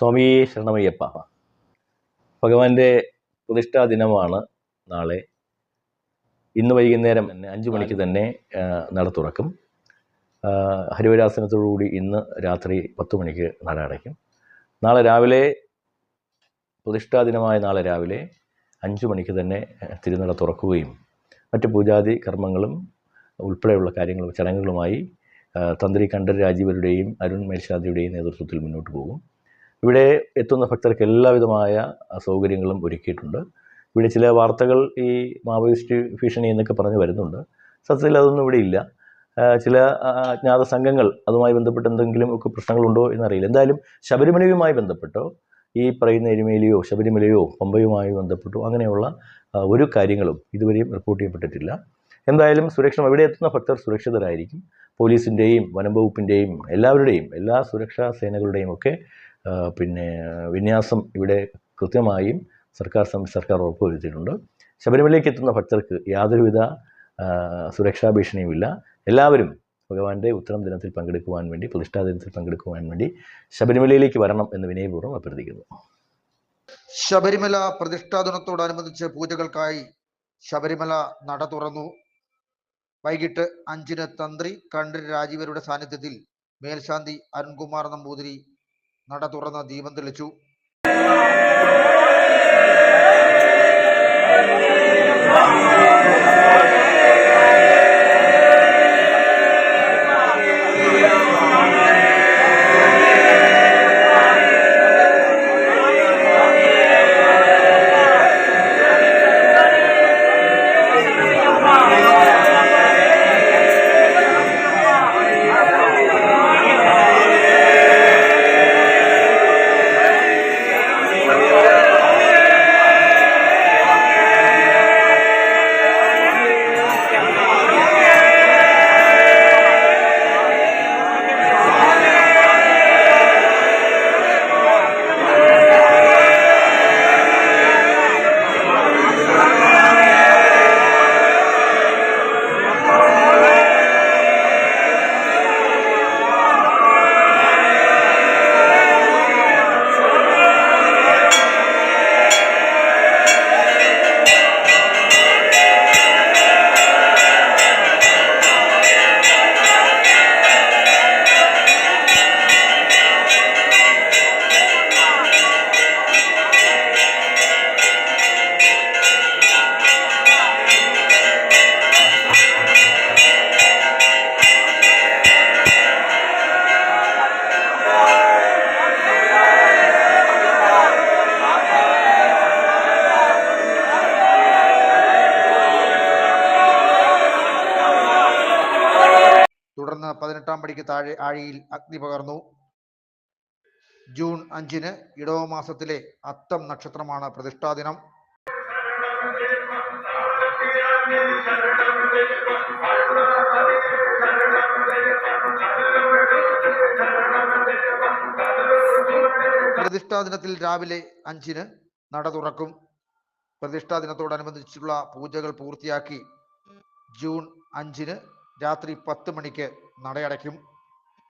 സ്വാമി ശരണമയ്യപ്പ. ഭഗവാന്റെ പ്രതിഷ്ഠാ ദിനമാണ് നാളെ. ഇന്ന് വൈകുന്നേരം തന്നെ അഞ്ച് മണിക്ക് തന്നെ നട തുറക്കും. ഹരിവരാസനത്തോടുകൂടി ഇന്ന് രാത്രി പത്ത് മണിക്ക് നട അടയ്ക്കും. നാളെ രാവിലെ പ്രതിഷ്ഠാ ദിനമായ നാളെ രാവിലെ അഞ്ച് മണിക്ക് തന്നെ തിരുനട തുറക്കുകയും മറ്റ് പൂജാതി കർമ്മങ്ങളും ഉൾപ്പെടെയുള്ള കാര്യങ്ങളും ചടങ്ങുകളുമായി തന്ത്രി കണ്ഠർ രാജീവരുടെയും അരുൺ മേൽശാന്തിയുടെയും നേതൃത്വത്തിൽ മുന്നോട്ട് പോകും. ഇവിടെ എത്തുന്ന ഭക്തർക്ക് എല്ലാവിധമായ സൗകര്യങ്ങളും ഒരുക്കിയിട്ടുണ്ട്. ഇവിടെ ചില വാർത്തകൾ ഈ മാവോയിസ്റ്റ് ഭീഷണി എന്നൊക്കെ പറഞ്ഞ് വരുന്നുണ്ട്. സത്യത്തിൽ അതൊന്നും ഇവിടെ ഇല്ല. ചില അജ്ഞാത സംഘങ്ങൾ അതുമായി ബന്ധപ്പെട്ട് എന്തെങ്കിലും ഒക്കെ പ്രശ്നങ്ങളുണ്ടോ എന്നറിയില്ല. എന്തായാലും ശബരിമലയുമായി ബന്ധപ്പെട്ടോ ഈ പറയുന്ന എരുമേലിയോ ശബരിമലയോ പമ്പയുമായി ബന്ധപ്പെട്ടോ അങ്ങനെയുള്ള ഒരു കാര്യങ്ങളും ഇതുവരെയും റിപ്പോർട്ട് ചെയ്യപ്പെട്ടിട്ടില്ല. എന്തായാലും സുരക്ഷ ഇവിടെ എത്തുന്ന ഭക്തർ സുരക്ഷിതരായിരിക്കും. പോലീസിന്റെയും വനം വകുപ്പിന്റെയും എല്ലാവരുടെയും എല്ലാ സുരക്ഷാ സേനകളുടെയും ഒക്കെ പിന്നെ വിന്യാസം ഇവിടെ കൃത്യമായും സർക്കാർ സർക്കാർ ഉറപ്പുവരുത്തിയിട്ടുണ്ട് ശബരിമലയ്ക്ക് എത്തുന്ന ഭക്തർക്ക് യാതൊരുവിധ സുരക്ഷാ ഭീഷണിയുമില്ല എല്ലാവരും ഭഗവാന്റെ ഉത്തരം ദിനത്തിൽ പങ്കെടുക്കുവാൻ വേണ്ടി പ്രതിഷ്ഠാ ദിനത്തിൽ പങ്കെടുക്കുവാൻ വേണ്ടി ശബരിമലയിലേക്ക് വരണം എന്ന് വിനയപൂർവം അഭ്യർത്ഥിക്കുന്നു. ശബരിമല പ്രതിഷ്ഠാ ദിനത്തോടനുബന്ധിച്ച് പൂജകൾക്കായി ശബരിമല നട തുറന്നു. വൈകിട്ട് അഞ്ചിന് തന്ത്രി കണ്ഠര് രാജീവരുടെ സാന്നിധ്യത്തിൽ മേൽശാന്തി അരുൺകുമാർ നമ്പൂതിരി നട തുറന്ന് ദീപം തെളിച്ചു. തുടർന്ന് പതിനെട്ടാം പടിക്ക് താഴെ ആഴിയിൽ അഗ്നി പകർന്നു. ജൂൺ അഞ്ചിന് ഇടവ മാസത്തിലെ അത്തം നക്ഷത്രമാണ് പ്രതിഷ്ഠാ ദിനം. പ്രതിഷ്ഠാ ദിനത്തിൽ രാവിലെ അഞ്ചിന് നട തുറക്കും. പ്രതിഷ്ഠാ ദിനത്തോടനുബന്ധിച്ചുള്ള പൂജകൾ പൂർത്തിയാക്കി ജൂൺ അഞ്ചിന് രാത്രി പത്ത് മണിക്ക് നടയടയ്ക്കും.